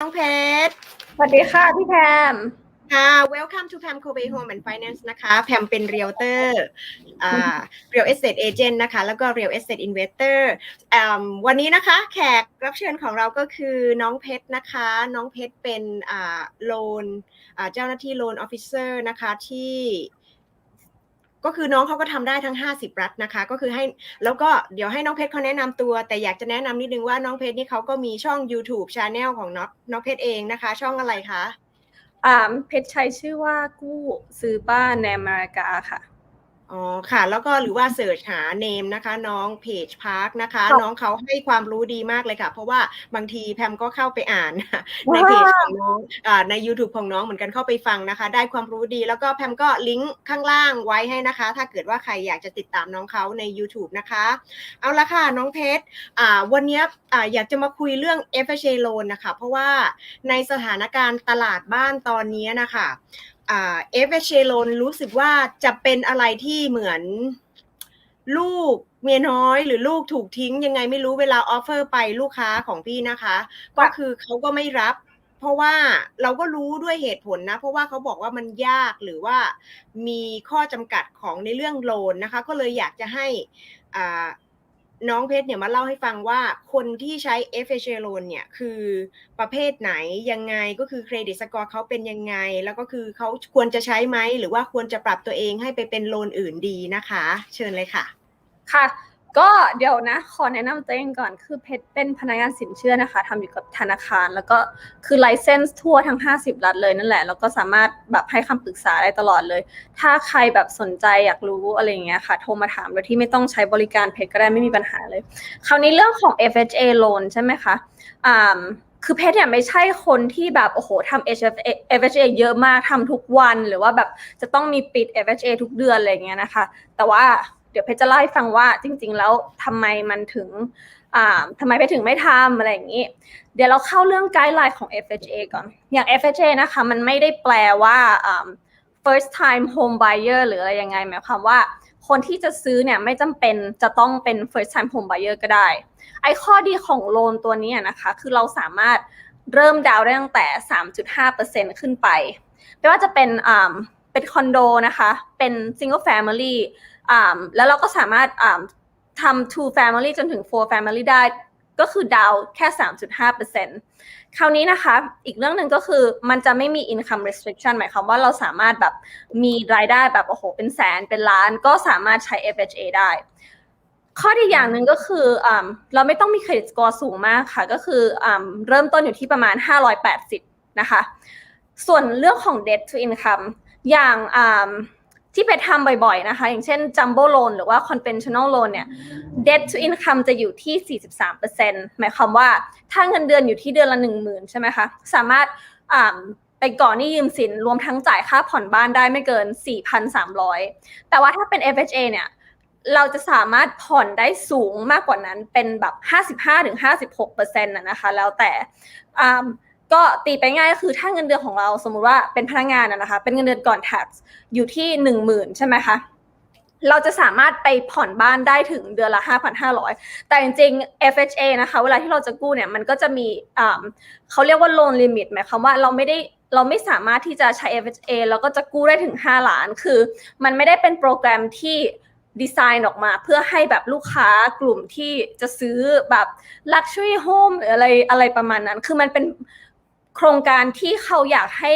น้องเพชร สวัสดีค่ะพี่แพม ค่ะ welcome to Pam Kobe Home and Finance นะคะ แพมเป็น realtor อ่า real estate agent นะคะ แล้วก็ real estate investor อ่าวันนี้นะคะแขกรับเชิญของเราก็คือน้องเพชรนะคะ น้องเพชรเป็นอ่า loan อ่าเจ้าหน้าที่ loan officer นะคะที่ ก็คือน้องเขาก็ทำได้ทั้ง 50 รัฐนะคะ ก็คือให้แล้วก็เดี๋ยวให้น้องเพชรเขาแนะนำตัว แต่อยากจะแนะนำนิดนึงว่าน้องเพชรนี่เขาก็มีช่อง YouTube Channel ของน้องน้องเพชรเองนะคะ ช่องอะไรคะอ่าเพชรใช้ชื่อว่ากู้ซื้อบ้านในอเมริกาค่ะ อ๋อค่ะ แล้วก็หรือว่าเสิร์ชหาเนมนะคะ น้องเพจพาร์คนะคะค่ะน้องเขาให้ความรู้ดีมากเลยค่ะ เพราะว่าบางทีแพมก็เข้าไปอ่านในเพจของน้องอ่าใน YouTube ของน้องเหมือนกันเข้าไปฟังนะคะ ได้ความรู้ดีแล้วก็แพมก็ลิงก์ข้างล่างไว้ให้นะคะ ถ้าเกิดว่าใครอยากจะติดตามน้องเขาใน YouTube นะคะ เอาละค่ะ น้องเพชรอ่าวันเนี้ยอ่าอยากจะมาคุยเรื่อง FHA loan นะคะ เพราะว่าในสถานการณ์ตลาดบ้านตอนนี้นะคะ อ่า FHA loan รู้สึกว่าจะเป็นอะไรที่เหมือนลูกเมียน้อยหรือลูกถูกทิ้งยังไงไม่รู้เวลาออฟเฟอร์ไปลูกค้าของพี่นะคะ ก็คือเขาก็ไม่รับ เพราะว่าเราก็รู้ด้วยเหตุผลนะ เพราะว่าเขาบอกว่ามันยากหรือว่ามีข้อจำกัดของในเรื่องโลนนะคะ ก็เลยอยากจะให้อ่า น้องเพชรเนี่ยมาเล่าให้ฟังว่าคนที่ใช้ FHA loan เนี่ยคือประเภทไหนยังไงก็คือเครดิตสกอร์เขาเป็นยังไง แล้วก็คือเขาควรจะใช้ไหม หรือว่าควรจะปรับตัวเองให้ไปเป็นโลนอื่นดีนะคะ เชิญเลยค่ะ ค่ะ ก็เดี๋ยวนะ ขอแนะนำตัวเองก่อนคือเพชรเป็นพนักงานสินเชื่อนะคะทำอยู่กับธนาคาร แล้วก็คือไลเซนส์ทั่วทั้ง 50 รัฐเลยนั่นแหละ แล้วก็สามารถแบบให้คำปรึกษาได้ตลอดเลย ถ้าใครแบบสนใจอยากรู้อะไรเงี้ยค่ะ โทรมาถามโดยที่ไม่ต้องใช้บริการเพชรก็ได้ไม่มีปัญหาเลย คราวนี้เรื่องของ FHA loan ใช่ไหมคะอ่าคือเพชรเนี่ยไม่ใช่คนที่แบบโอ้โหทำ HFA FHA เยอะมากทำทุกวัน หรือว่าแบบจะต้องมีปิด FHA ทุกเดือนอะไรเงี้ยนะคะ แต่ว่า เดี๋ยวเพชรจะเล่าให้ฟังว่าจริง ๆ แล้วทำไมมันถึงอ่าทำไมเพถึงไม่ทำอะไรอย่างนี้ เดี๋ยวเราเข้าเรื่องไกด์ไลน์ของ FHA ก่อน อย่าง FHA นะคะมันไม่ได้แปลว่า first time home buyer หรืออะไรยังไงหมายความว่าคนที่จะซื้อเนี่ยไม่จำเป็นจะต้องเป็น first time home buyer ก็ได้ ไอ้ข้อดีของโลนตัวนี้นะคะ คือเราสามารถเริ่มดาวน์ได้ตั้งแต่ 3.5%ขึ้นไป ไม่ว่าจะเป็นเป็นคอนโดนะคะ เป็น single family แล้วเราก็สามารถทำ two family จนถึง four family ได้ก็คือดาวน์แค่ 3.5%คราวนี้นะคะ อีกเรื่องหนึ่งก็คือมันจะไม่มี income restriction หมายความว่าเราสามารถแบบมีรายได้แบบโอ้โห เป็นแสนเป็นล้านก็สามารถใช้ FHA ได้ ข้อดีอย่างหนึ่งก็คืออเราไม่ต้องมีเครดิตสกอร์สูงมากค่ะ ก็คืออเริ่มต้นอยู่ที่ประมาณ 580 นะคะ ส่วนเรื่องของ debt to income อย่าง ที่ไปทำบ่อยๆนะคะ อย่างเช่น jumbo loan หรือว่า conventional loan เนี่ย debt to income จะอยู่ที่ 43%หมายความว่าถ้าเงินเดือนอยู่ที่เดือนละ 10,000 ใช่ไหมคะ สามารถไปก่อนนี้ยืมสินรวมทั้งจ่ายค่าผ่อนบ้านได้ไม่เกิน 4,300 แต่ว่าถ้าเป็น FHA เนี่ยเราจะสามารถผ่อนได้สูงมากกว่านั้นเป็นแบบ 55-56%นะนะคะ แล้วแต่ ก็ตีไปง่ายก็คือถ้าเงินเดือนของเราสมมุติว่าเป็นพนักงานนะคะ เป็นเงินเดือนก่อน tax อยู่ที่หนึ่งหมื่นใช่ไหมคะเราจะสามารถไปผ่อนบ้านได้ถึงเดือนละ 5,500 แต่จริงๆ FHA นะคะ เวลาที่เราจะกู้เนี่ย มันก็จะมีเขาเรียกว่า loan limit หมายความว่าเราไม่ได้เราไม่สามารถที่จะใช้ FHA แล้วก็จะกู้ได้ถึง 5 ล้าน คือ มันไม่ได้เป็นโปรแกรมที่ดีไซน์ออกมา เพื่อให้แบบลูกค้ากลุ่มที่จะซื้อแบบ luxury home หรืออะไรอะไรประมาณนั้น คือมันเป็น โครงการที่เขาอยากให้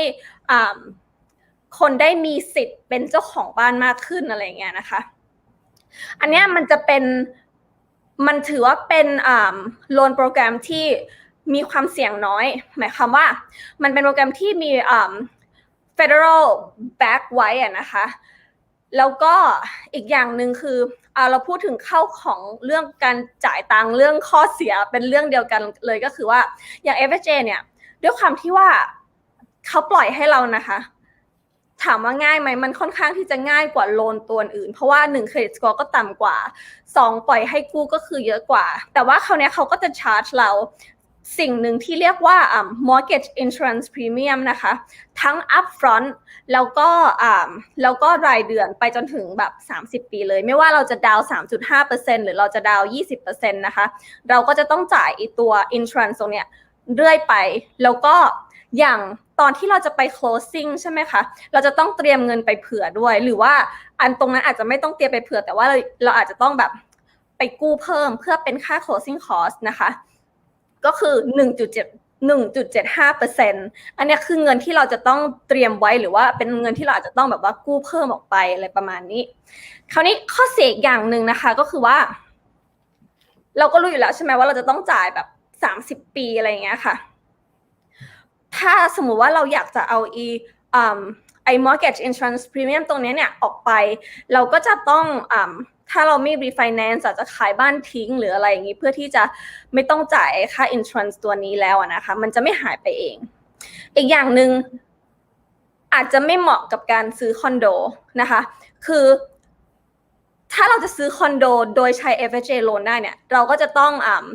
คนได้มีสิทธิ์เป็นเจ้าของบ้านมากขึ้นอะไรเงี้ยนะคะ อันนี้มันจะเป็นมันถือว่าเป็นโลนโปรแกรมที่มีความเสี่ยงน้อย หมายความว่า มันเป็นโปรแกรมที่มี federal back ไว้อะนะคะ แล้วก็อีกอย่างหนึ่งคือเอเราพูดถึงเข้าของเรื่องการจ่ายตังเรื่องข้อเสียเป็นเรื่องเดียวกันเลยก็คือว่าอย่าง FHA เนี่ย ด้วยความที่ว่าเขาปล่อยให้เรานะคะ ถามว่าง่ายไหมมันค่อนข้างที่จะง่ายกว่าโลนตัวอื่น เพราะว่า1เครดิตสกอร์ก็ต่ำกว่า 2 ปล่อยให้กู้ก็คือเยอะกว่า แต่ว่าคราวนี้เขาก็จะชาร์จเราสิ่งหนึ่งที่เรียกว่า mortgage insurance premium นะคะ ทั้ง upfront แล้วก็แล้วก็รายเดือนไปจนถึงแบบ 30 ปีเลย ไม่ว่าเราจะดาว 3.5%หรือเราจะดาว 20%นะคะ เราก็จะต้องจ่ายอีตัว insurance ตรงเนี้ย เรื่อยไป แล้วก็อย่างตอนที่เราจะไป closing ใช่ไหมคะ เราจะต้องเตรียมเงินไปเผื่อด้วย หรือว่าอันตรงนั้นอาจจะไม่ต้องเตรียมไปเผื่อ แต่ว่าเราเราอาจจะต้องแบบไปกู้เพิ่มเพื่อเป็นค่า closing cost นะคะ ก็คือ 1.7 1.75เปอร์เซ็นอันนี้คือเงินที่เราจะต้องเตรียมไว้หรือว่าเป็นเงินที่เราอาจจะต้องแบบว่ากู้เพิ่มออกไปอะไรประมาณนี้ คราวนี้ข้อเสียอีกอย่างหนึ่งนะคะก็คือว่า เราก็รู้อยู่แล้วใช่ไหมว่าเราจะต้องจ่ายแบบ สามสิบปีอะไรเงี้ยค่ะ ถ้าสมมุติว่าเราอยากจะเอาอีอืมไอ้ mortgage insurance premium ตรงนี้เนี่ยออกไป เราก็จะต้องอถ้าเราไม่ refinance อาจจะขายบ้านทิ้งหรืออะไรอย่างนี้ เพื่อที่จะไม่ต้องจ่ายค่า insurance ตัวนี้แล้วนะคะ มันจะไม่หายไปเอง อีกอย่างหนึ่งอาจจะไม่เหมาะกับการซื้อคอนโดนะคะ คือถ้าเราจะซื้อคอนโดโดยใช้ FHA loan ได้เนี่ย เราก็จะต้องอ่า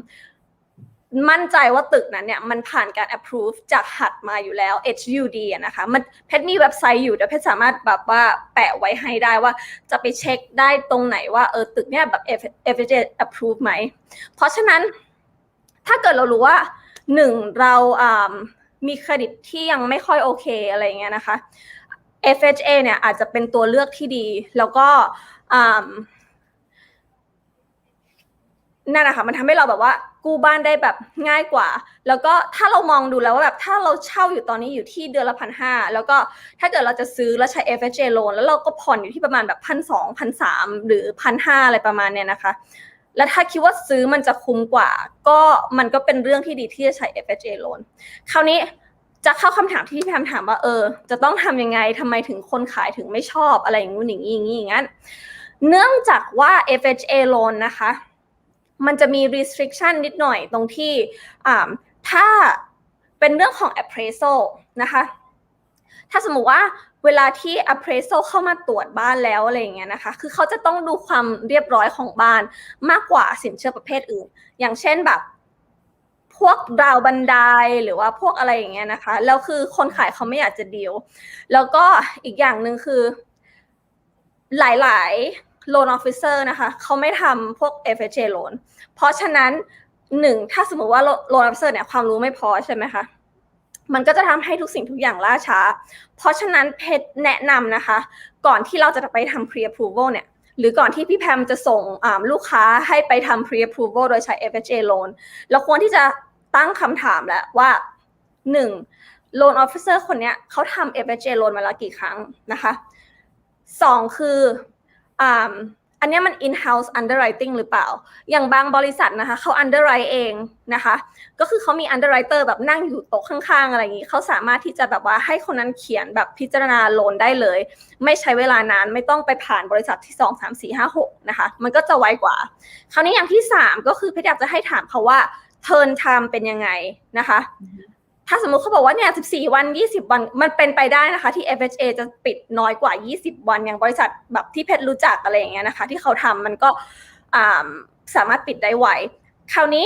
มั่นใจว่าตึกนั้นเนี่ยมันผ่านการ approve จากหัดมาอยู่แล้ว HUD อะนะคะมันเพชรมีเว็บไซต์อยู่เดี๋ยวเพชรสามารถแบบว่าแปะไว้ให้ได้ว่าจะไปเช็คได้ตรงไหนว่าเออตึกเนี่ยแบบ FHA approve ไหม เพราะฉะนั้นถ้าเกิดเรารู้ว่าหนึ่งเราอ่ามีเครดิตที่ยังไม่ค่อยโอเคอะไรเงี้ยนะคะ FHA เนี่ยอาจจะเป็นตัวเลือกที่ดี แล้วก็อ่านั่นนะคะมันทำให้เราแบบว่า กู้บ้านได้แบบง่ายกว่า แล้วก็ถ้าเรามองดูแล้วว่าแบบถ้าเราเช่าอยู่ตอนนี้อยู่ที่เดือนละพันห้าแล้วก็ถ้าเกิดเราจะซื้อแล้วใช้ FHA loan แล้วเราก็ผ่อนอยู่ที่ประมาณแบบพันสองพันสามหรือพันห้าอะไรประมาณเนี้ยนะคะ แล้วถ้าคิดว่าซื้อมันจะคุ้มกว่า ก็มันก็เป็นเรื่องที่ดีที่จะใช้ FHA loan คราวนี้จะเข้าคำถามที่พี่แพมถามว่าเออ จะต้องทำยังไงทำไมถึงคนขายถึงไม่ชอบอะไรอย่างงู้นอย่างนี้อย่างนี้อย่างนั้น เนื่องจากว่า FHA loan นะคะ มันจะมี restriction นิดหน่อยตรงที่ถ้าเป็นเรื่องของ appraisal นะคะ ถ้าสมมุติว่าเวลาที่ appraisal เข้ามาตรวจบ้านแล้วอะไรอย่างเงี้ยนะคะ คือเขาจะต้องดูความเรียบร้อยของบ้านมากกว่าสินเชื่อประเภทอื่น อย่างเช่นแบบพวกราวบันไดหรือว่าพวกอะไรอย่างเงี้ยนะคะ แล้วคือคนขายเขาไม่อยากจะดีลแล้วก็อีกอย่างหนึ่งคือ หลาย ๆ loan officer นะคะเขาไม่ทำพวก FHA loan เพราะฉะนั้นหนึ่งถ้าสมมติว่า loan officer เนี่ยความรู้ไม่พอใช่ไหมคะมันก็จะทำให้ทุกสิ่งทุกอย่างล่าช้า เพราะฉะนั้นเพชรแนะนำนะคะ ก่อนที่เราจะไปทำ pre approval เนี่ย หรือก่อนที่พี่แพมจะส่งลูกค้าให้ไปทำ pre approval โดยใช้ FHA loan เราควรที่จะตั้งคำถามแล้วว่าหนึ่ง loan officer คนเนี้ยเขาทำ FHA loan มาแล้วกี่ครั้งนะคะสองคือ อันนี้มัน in-house underwriting หรือเปล่า อย่างบางบริษัทนะคะเขา underwrite เองนะคะ ก็คือเขามี underwriter แบบนั่งอยู่โต๊ะข้างๆ อะไรอย่างนี้ เขาสามารถที่จะแบบว่าให้คนนั้นเขียนแบบพิจารณาโลนได้เลย ไม่ใช้เวลานาน ไม่ต้องไปผ่านบริษัทที่ 2 3 4 5 6 นะคะ มันก็จะไวกว่า คราวนี้อย่างที่ 3 ก็คือพี่อยากจะให้ถามเขาว่า turn time เป็นยังไงนะคะ ถ้าสมมุติเขาบอกว่าเนี่ย 14 วัน 20 วัน มันเป็นไปได้นะคะ ที่ FHA จะปิดน้อยกว่า 20 วัน อย่างบริษัทแบบที่เพชรรู้จักอะไรอย่างเงี้ยนะคะ ที่เขาทำมันก็สามารถปิดได้ไว คราวนี้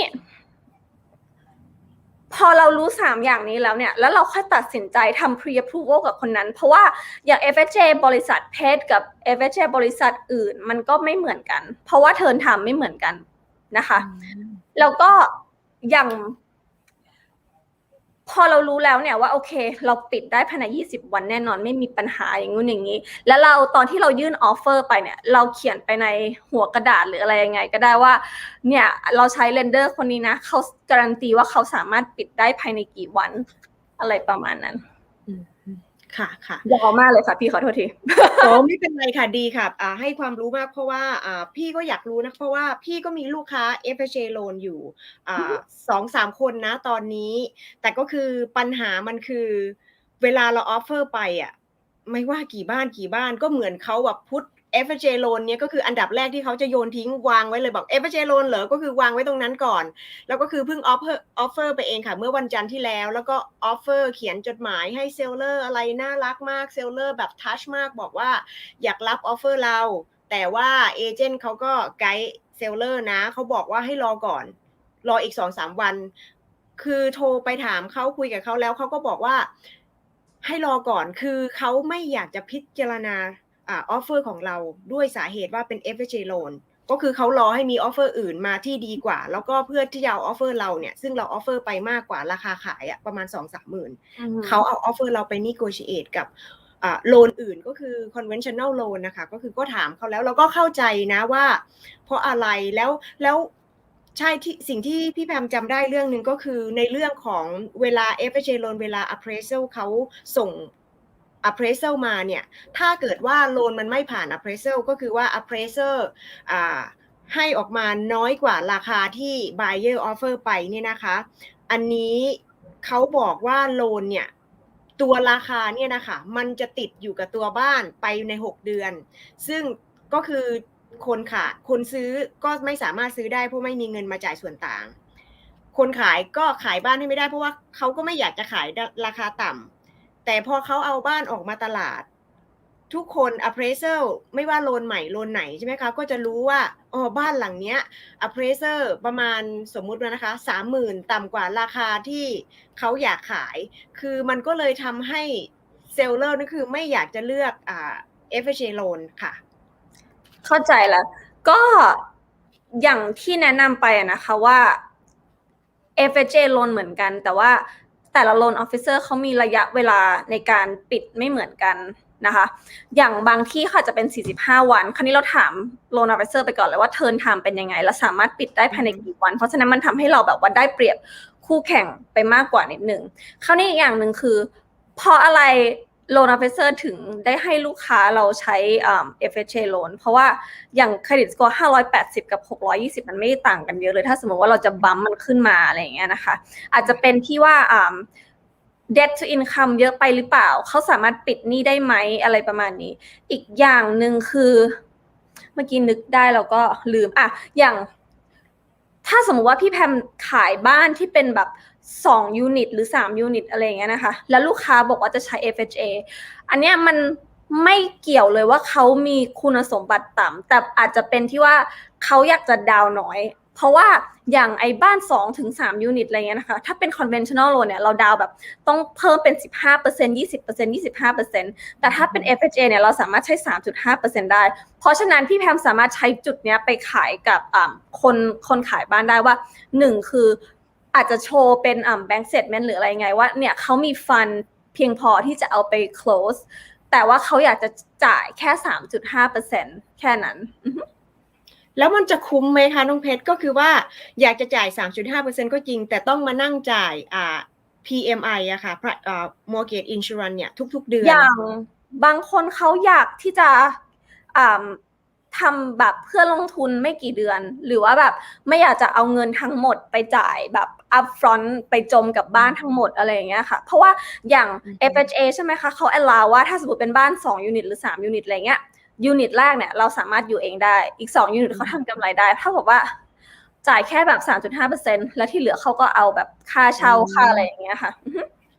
พอเรารู้ 3 อย่างนี้แล้วเนี่ย แล้วเราค่อยตัดสินใจทำ pre approval กับคนนั้น เพราะว่าอย่าง FHA บริษัทเพชรกับ FHA บริษัทอื่น มันก็ไม่เหมือนกัน เพราะว่าเทิร์นทำไม่เหมือนกันนะคะ แล้วก็อย่าง พอเรารู้แล้วเนี่ยว่าโอเค เราปิดได้ภายใน 20 วันแน่นอนไม่มีปัญหาอย่างงู้นอย่างนี้ แล้วเราตอนที่เรายื่นออฟเฟอร์ไปเนี่ย เราเขียนไปในหัวกระดาษหรืออะไรยังไง ก็ได้ว่า เนี่ยเราใช้เลนเดอร์คนนี้นะเขาการันตีว่าเขาสามารถปิดได้ภายในกี่วัน อะไรประมาณนั้น ค่ะค่ะยาวมากเลยค่ะพี่ขอโทษทีโอ้ไม่เป็นไรค่ะดีค่ะอ่าให้ความรู้มากเพราะว่าอ่าพี่ก็อยากรู้นะเพราะว่าพี่ก็มีลูกค้า FHA loan อยู่อ่าสองสามคนนะตอนนี้ แต่ก็คือปัญหามันคือเวลาเราออฟเฟอร์ไปอะไม่ว่ากี่บ้านกี่บ้านก็เหมือนเขาแบบพุท FHA loan เนี่ยก็คืออันดับแรกที่เขาจะโยนทิ้งวางไว้เลยบอก FHA loan เหรอก็คือวางไว้ตรงนั้นก่อน แล้วก็คือเพิ่งออฟเฟอร์ออฟเฟอร์ไปเองค่ะ เมื่อวันจันทร์ที่แล้ว แล้วก็ออฟเฟอร์เขียนจดหมายให้เซลเลอร์อะไรน่ารักมากเซลเลอร์แบบทัชมากบอกว่าอยากรับออฟเฟอร์เรา แต่ว่าเอเจนต์เขาก็ไกด์เซลเลอร์นะเขาบอกว่าให้รอก่อน รออีกสองสามวัน คือโทรไปถามเขาคุยกับเขาแล้วเขาก็บอกว่าให้รอก่อนคือเขาไม่อยากจะพิจารณา ออฟเฟอร์ของเราด้วยสาเหตุว่าเป็น FHA loan ก็คือเขารอให้มีออฟเฟอร์อื่นมาที่ดีกว่า แล้วก็เพื่อที่จะเอาออฟเฟอร์เราเนี่ยซึ่งเราออฟเฟอร์ไปมากกว่าราคาขายอะประมาณ2องสามหมื่นเขาเอาออฟเฟอร์เราไปนิโกชิเอตกับโลนอื่นก็คือ conventional loan นะคะก็คือก็ถามเขาแล้วเราก็เข้าใจนะว่า เพราะอะไรแล้วแล้วใช่ที่สิ่งที่พี่แพมจำได้เรื่องหนึ่งก็คือในเรื่องของเวลา FHA loan เวลา appraisal เขาส่ง appraisal มาเนี่ย ถ้าเกิดว่าโลนมันไม่ผ่าน appraisal ก็คือว่า appraiser อ่าให้ออกมาน้อยกว่าราคาที่ buyer offer ไปเนี่ยนะคะ อันนี้เขาบอกว่าโลนเนี่ยตัวราคาเนี่ยนะคะมันจะติดอยู่กับตัวบ้านไปใน 6 เดือน ซึ่งก็คือคนขายคนซื้อก็ไม่สามารถซื้อได้เพราะไม่มีเงินมาจ่ายส่วนต่าง คนขายก็ขายบ้านให้ไม่ได้เพราะว่าเขาก็ไม่อยากจะขายราคาต่ำ แต่พอเขาเอาบ้านออกมาตลาด ทุกคน appraisal ไม่ว่าโลนใหม่โลนไหนใช่ไหมคะ ก็จะรู้ว่าอ๋อบ้านหลังเนี้ย appraiser ประมาณสมมุตินะคะสามหมื่นต่ำกว่าราคาที่เขาอยากขาย คือมันก็เลยทำให้เซลเลอร์นี่นคือไม่อยากจะเลือกอ่า FHA loan ค่ะ เข้าใจแล้วก็อย่างที่แนะนำไปนะคะว่า FHA loan เหมือนกัน แต่ว่า แต่ละ loan officer เขามีระยะเวลาในการปิดไม่เหมือนกันนะคะ อย่างบางที่ค่ะจะเป็น 45 วัน คราวนี้เราถาม loan officer ไปก่อนเลยว่า turn time เป็นยังไง แล้วสามารถปิดได้ภายในกี่วัน เพราะฉะนั้นมันทำให้เราแบบว่าได้เปรียบคู่แข่งไปมากกว่านิดนึงคราวนี้อีกอย่างหนึ่งคือ เพราะอะไร loan officer ถึงได้ให้ลูกค้าเราใช้เอ่า FHA loan เพราะว่าอย่างเครดิตสกอร์580 กับ 620 มันไม่ต่างกันเยอะเลย ถ้าสมมติว่าเราจะบัมมันขึ้นมาอะไรอย่างเงี้ยนะคะ อาจจะเป็นที่ว่า debt to income เยอะไปหรือเปล่า เขาสามารถปิดหนี้ได้ไหมอะไรประมาณนี้ อีกอย่างหนึ่งคือ เมื่อกี้นึกได้แล้วก็ลืมอะอย่าง ถ้าสมมติว่าพี่แพมขายบ้านที่เป็นแบบ 2ยูนิตหรือ 3 ยูนิตอะไรอย่างเงี้ยนะคะ แล้วลูกค้าบอกว่าจะใช้ FHA อันเนี้ยมันไม่เกี่ยวเลยว่าเขามีคุณสมบัติต่ำแต่อาจจะเป็นที่ว่าเขาอยากจะดาวน์น้อย เพราะว่าอย่างไอ้บ้าน 2 ถึง 3 ยูนิตอะไรเงี้ยนะคะ ถ้าเป็น conventional loan เนี่ย เราดาวน์แบบต้องเพิ่มเป็น 15% 20% 25%แต่ถ้าเป็น FHA เนี่ย เราสามารถใช้ 3.5%ได้ เพราะฉะนั้นพี่แพมสามารถใช้จุดเนี้ยไปขายกับคนคนขายบ้านได้ว่าหนึ่งคือ อาจจะโชว์เป็นอ่า bank statement หรืออะไรไงว่าเนี่ยเขามีฟันเพียงพอที่จะเอาไป close แต่ว่าเขาอยากจะจ่ายแค่3.5%แค่นั้นอือฮึแล้วมันจะคุ้มไหมคะน้องเพชรก็คือว่าอยากจะจ่าย 3.5%ก็จริง แต่ต้องมานั่งจ่ายอ่า PMI อะค่ะอ่า mortgage insurance เนี่ยทุก ๆ เดือน อย่างบางคนเขาอยากที่จะอ่า ทำแบบเพื่อลงทุนไม่กี่เดือน หรือว่าแบบไม่อยากจะเอาเงินทั้งหมดไปจ่ายแบบ upfront ไปจมกับบ้านทั้งหมดอะไรอย่างเงี้ยค่ะ เพราะว่าอย่างอืม FHA ใช่ไหมคะเขา allow ว่าถ้าสมมติเป็นบ้าน 2 ยูนิตหรือ 3 ยูนิตอะไรเงี้ยยูนิตแรกเนี่ยเราสามารถอยู่เองได้อีก 2 ยูนิตเขาทำกำไรได้เท่ากับว่าจ่ายแค่แบบ 3.5%แล้วที่เหลือเขาก็เอาแบบค่าเช่าค่าอะไรอย่างเงี้ยค่ะ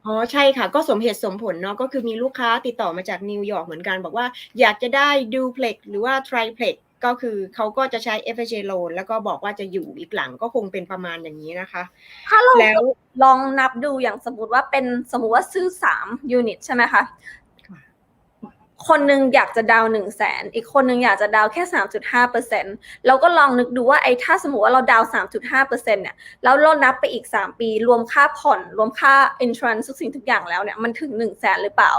อือฮึอ๋อใช่ค่ะ ก็สมเหตุสมผลเนาะก็คือมีลูกค้าติดต่อมาจากนิวยอร์กเหมือนกัน บอกว่าอยากจะได้ดูเพล็กหรือว่า triplex ก็คือเขาก็จะใช้ FHA loan แล้วก็บอกว่าจะอยู่อีกหลังก็คงเป็นประมาณอย่างนี้นะคะ ถ้าเราแล้วลองนับดูอย่างสมมติว่าเป็นสมมติว่าซื้อสามยูนิตใช่ไหมคะ คนหนึ่งอยากจะดาวหนึ่งแสนอีกคนหนึ่งอยากจะดาวแค่สามจุดห้าเปอร์เซ็นต์เราก็ลองนึกดูว่าไอ้ถ้าสมมติว่าเราดาวสามจุดห้าเปอร์เซ็นต์เนี่ยแล้วเรานับไปอีกสามปี รวมค่าผ่อน รวมค่าอินทรานซ์ทุกสิ่งทุกอย่างแล้วเนี่ยมันถึงหนึ่งแสนหรือเปล่า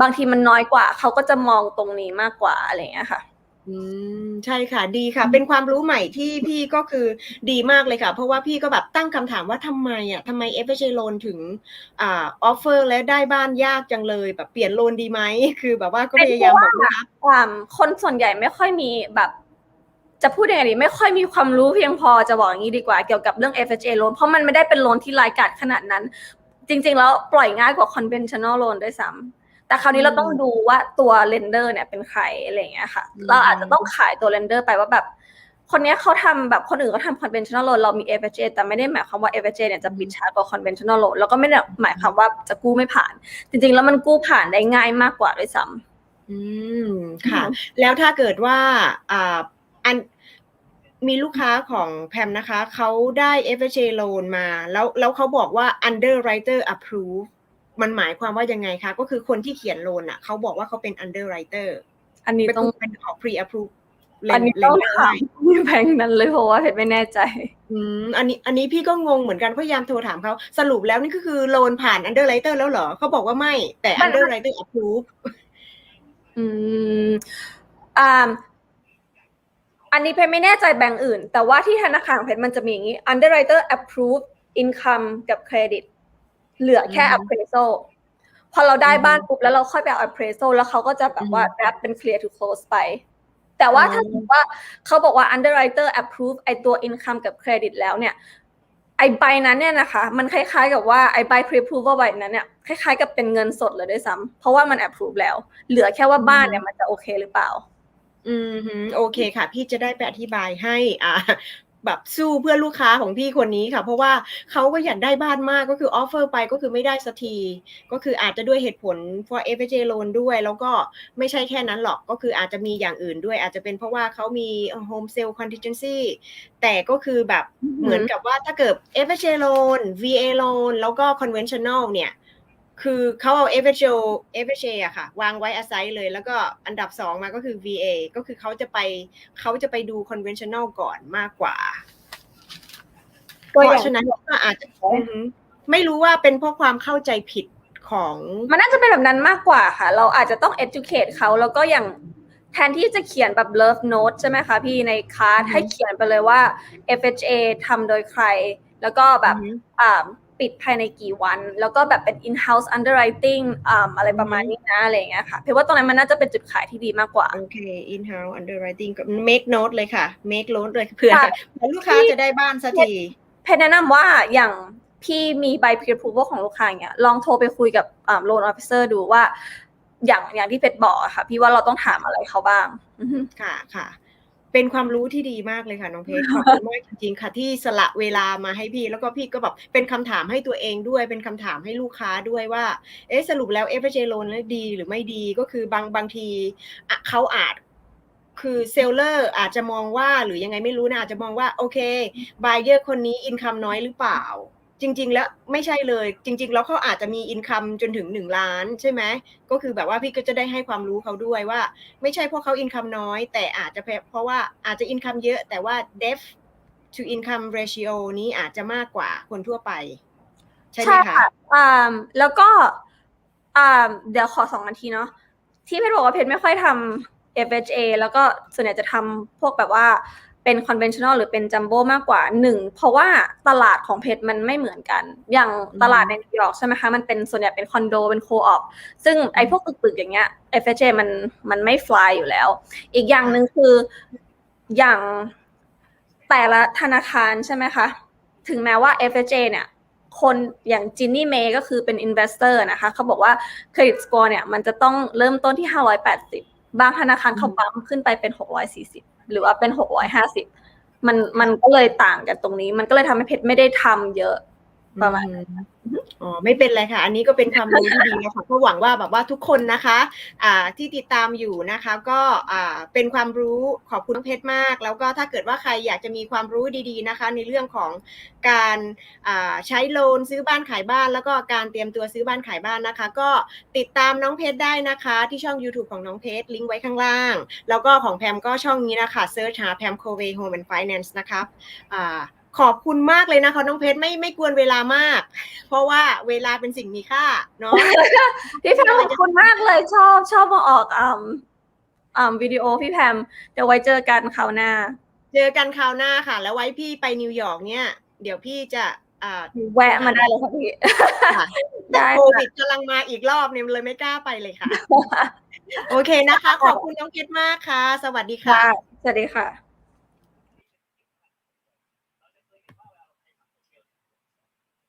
บางทีมันน้อยกว่า เขาก็จะมองตรงนี้มากกว่าอะไรอย่างเงี้ยค่ะ อืมใช่ค่ะดีค่ะ เป็นความรู้ใหม่ที่พี่ก็คือดีมากเลยค่ะ เพราะว่าพี่ก็แบบตั้งคำถามว่าทำไมอะทำไม FHA loan ถึงอ่าออฟเฟอร์และได้บ้านยากจังเลยแบบเปลี่ยนโลนดีไหม คือแบบว่าก็พยายามบอกลูกค้า ความคนส่วนใหญ่ไม่ค่อยมีแบบ จะพูดยังไงดีไม่ค่อยมีความรู้เพียงพอจะบอกอย่างนี้ดีกว่าเกี่ยวกับเรื่อง FHA loan เพราะมันไม่ได้เป็นโลนที่รายกาดขนาดนั้น จริงๆ แล้วปล่อยง่ายกว่า conventional loan ด้วยซ้ำ แต่คราวนี้เราต้องดูว่าตัว lender เนี่ยเป็นใครอะไรอย่างเงี้ยค่ะอืมเราอาจจะต้องขายตัว lender ไปว่าแบบ คนเนี้ยเขาทำแบบคนอื่นเขาทำ conventional loan เรามี FHA แต่ไม่ได้หมายความว่า FHA เนี่ยจะปิดช้ากว่า conventional loan แล้วก็ไม่ได้หมายความว่าจะกู้ไม่ผ่าน จริง ๆ แล้วมันกู้ผ่านได้ง่ายมากกว่าด้วยซ้ำอืมค่ะ แล้วถ้าเกิดว่าอ่าอันมีลูกค้าของแพมนะคะ เขาได้ FHA loan มา แล้วแล้วเขาบอกว่า underwriter approve มันหมายความว่ายังไงคะ ก็คือคนที่เขียนโลนอะเขาบอกว่าเขาเป็น underwriter อันนี้เป็นต้องเป็นของ pre approve เลอันนนี้เลต้อนงเนอร์ถามให้พี่แบงค์นั้นเลยเพราะว่าเพชรไม่แน่ใจ อืมอันนี้อันนี้พี่ก็งงเหมือนกันพยายามโทรถามเขาสรุปแล้วนี่ก็คือโลนผ่าน underwriter แล้วเหรอเขาบอกว่าไม่ แต่มัน underwriter approve อืมอ่าอันนี้เพชรไม่แน่ใจแบงก์อื่น แต่ว่าที่ธนาคารของเพชรมันจะมีอย่างนี้ underwriter approve income กับ credit เหลือแค่อืม appraisal พอเราได้อืมบ้านปุ๊บแล้วเราค่อยไปเอา appraisal แล้วเขาก็จะแบบว่าอืมรับเป็น clear to close ไป แต่ว่าอ๋อถ้าสมมติว่าเขาบอกว่า underwriter approve ไอตัว income กับ credit แล้วเนี่ยไอใบนั้นเนี่ยนะคะ มันคล้ายๆกับว่าไอใบ pre-approval ใบนั้นเนี่ยคล้ายๆกับเป็นเงินสดเลยด้วยซ้ำเพราะว่ามัน approve แล้ว เหลือแค่ว่าบ้านเนี่ยมันจะโอเคหรือเปล่า อืมฮึโอเคค่ะ พี่จะได้ไปอธิบายให้อ่า แบบสู้เพื่อลูกค้าของพี่คนนี้ค่ะ เพราะว่าเขาก็อยากได้บ้านมากก็คือออฟเฟอร์ไปก็คือไม่ได้สักที ก็คืออาจจะด้วยเหตุผล for FHA loan ด้วย แล้วก็ไม่ใช่แค่นั้นหรอกก็คืออาจจะมีอย่างอื่นด้วย อาจจะเป็นเพราะว่าเขามี home sale contingency แต่ก็คือแบบอือหือเหมือนกับว่าถ้าเกิด FHA loan VA loan แล้วก็ conventional เนี่ย คือเขาเอา FHA FHA อะค่ะ วางไว้ aside เลย แล้วก็อันดับสองมาก็คือ VA ก็คือเขาจะไปเขาจะไปดู conventional ก่อนมากกว่าเพตัวอย่างราะฉะนั้นก็อาจจะอือหือไม่รู้ว่าเป็นเพราะความเข้าใจผิดของ มันน่าจะเป็นแบบนั้นมากกว่าค่ะ เราอาจจะต้อง educate เขาแล้วก็อย่างแทนที่จะเขียนแบบ love note ใช่ไหมคะพี่ในคาร์ดอือฮึให้เขียนไปเลยว่า FHA ทำโดยใคร แล้วก็แบบอือหืออ่า ปิดภายในกี่วัน แล้วก็แบบเป็น in-house underwriting อ่าอะไรประมาณนี้นะอะไรอย่างเงี้ยค่ะเพราะว่าตรงนั้นมันน่าจะเป็นจุดขายที่ดีมากกว่า โอเค in house underwriting ก็ make note เลยค่ะ make note เลยเผื่อค่ะเผื่อลูกค้าจะได้บ้านสักทีเพชรแนะนำว่าอย่างพี่มีใบ pre approval ของลูกค้าอย่างเงี้ยลองโทรไปคุยกับอ่า loan officer ดูว่าอย่างอย่างที่เพชรบอกอะค่ะ พี่ว่าเราต้องถามอะไรเขาบ้างอือฮึค่ะค่ะ เป็นความรู้ที่ดีมากเลยค่ะน้องเพชรขอบคุณมากจริงๆค่ะที่สละเวลามาให้พี่ แล้วก็พี่ก็แบบเป็นคำถามให้ตัวเองด้วย เป็นคำถามให้ลูกค้าด้วยว่า เอ๊ะสรุปแล้ว FHA loan แล้วดีหรือไม่ดีก็คือบางบางทีอะเขาอาจคือเซลเลอร์อาจจะมองว่าหรือยังไงไม่รู้นะอาจจะมองว่าโอเคบ u เ e อร์คนนี้อินคัมน้อยหรือเปล่า จริง ๆ แล้วไม่ใช่เลย จริง ๆ แล้วเขาอาจจะมีอินคัมจนถึงหนึ่งล้านใช่ไหมก็คือแบบว่าพี่ก็จะได้ให้ความรู้เขาด้วยว่า ไม่ใช่เพราะเขาอินคัมน้อย แต่อาจจะเพราะว่าอาจจะอินคัมเยอะแต่ว่า debt to income ratio นี้อาจจะมากกว่าคนทั่วไป ใช่ไหมคะอ่าแล้วก็อ่าเดี๋ยวขอสองนาทีเนาะที่เพชรบอกว่าเพชรไม่ค่อยทำ FHA แล้วก็ส่วนใหญ่จะทำพวกแบบว่า เป็น conventional หรือเป็น jumbo มากกว่าหนึ่งเพราะว่าตลาดของเพชรมันไม่เหมือนกัน อย่างตลาดในนิวยอร์กใช่ไหมคะมันเป็นส่วนใหญ่เป็นคอนโดเป็นโคออปซึ่งไอ้พวกตึกๆอย่างเงี้ย FHA มันมันไม่ fly อยู่แล้ว อีกอย่างหนึ่งคืออย่างแต่ละธนาคารใช่ไหมคะถึงแม้ว่า FHA เนี่ยคนอย่างจินนี่เมย์ก็คือเป็น investor นะคะเขาบอกว่า credit score เนี่ยมันจะต้องเริ่มต้นที่ 580 บางธนาคารเขาปั๊มขึ้นไปเป็น640หรือว่าเป็น650มันมันก็เลยต่างกันตรงนี้ มันก็เลยทำให้เพชรไม่ได้ทำเยอะ ประมาณอ๋อไม่เป็นไรค่ะ อันนี้ก็เป็นความรู้ที่ดีนะคะก็หวังว่าแบบว่าทุกคนนะคะอ่าที่ติดตามอยู่นะคะ ก็อ่าเป็นความรู้ขอบคุณน้องเพชรมาก แล้วก็ถ้าเกิดว่าใครอยากจะมีความรู้ดีๆนะคะ ในเรื่องของการอ่าใช้โลนซื้อบ้านขายบ้าน แล้วก็การเตรียมตัวซื้อบ้านขายบ้านนะคะ ก็ติดตามน้องเพชรได้นะคะ ที่ช่อง YouTube ของน้องเพชรลิงก์ไว้ข้างล่าง แล้วก็ของแพมก็ช่องนี้นะคะเซิร์ชหาแพมโคเวโฮมแอนด์ไฟแนนซ์นะคะอ่า ขอบคุณมากเลยนะคะน้องเพชรไม่ไม่กวนเวลามาก เพราะว่าเวลาเป็นสิ่งมีค่าเนาะพี่แพมขอบคุณมากเลยชอบชอบมาออกอ่าอ่าวิดีโอพี่แพมเดี๋ยวไว้เจอกันคราวหน้า เจอกันคราวหน้าค่ะ แล้วไว้พี่ไปนิวยอร์กเนี่ย เดี๋ยวพี่จะอ่าแวะมาได้เลยค่ะพี่ค่ะได้โคค่ะวิดกำลังมาอีกรอบเนี่ยเลยไม่กล้าไปเลยค่ะ โอเคนะคะ ขอบคุณน้องเพชรมากค่ะ สวัสดีค่ะค่ะสวัสดีค่ะ